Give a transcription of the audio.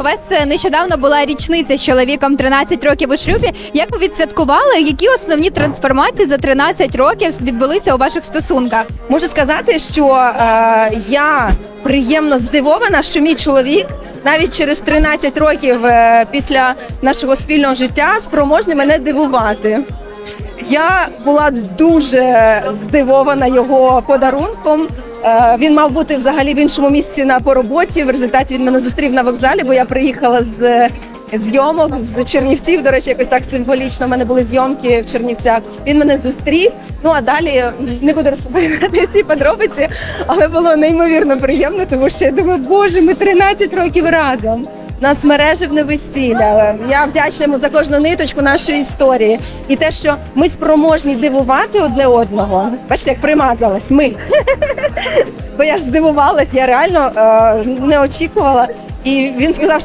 У вас е, нещодавно була річниця з чоловіком 13 років у шлюбі. Як ви відсвяткували? Які основні трансформації за 13 років відбулися у ваших стосунках? Можу сказати, що е, я приємно здивована, що мій чоловік навіть через 13 років е, після нашого спільного життя спроможний мене дивувати. Я була дуже здивована його подарунком. Е, Він мав бути взагалі в іншому місці на по роботі. В результаті він мене зустрів на вокзалі, бо я приїхала з е, зйомок з Чернівців. До речі, якось так символічно. У мене були зйомки в Чернівцях. Він мене зустрів. Ну а далі не буду розповідати ці подробиці, але було неймовірно приємно, тому що я думаю, боже, ми 13 років разом. Нас мереживне весілля. Я вдячна йому за кожну ниточку нашої історії. І те, що ми спроможні дивувати одне одного. Бачите, як примазалась. Ми. Бо я ж здивувалась, я реально е, не очікувала. І він сказав,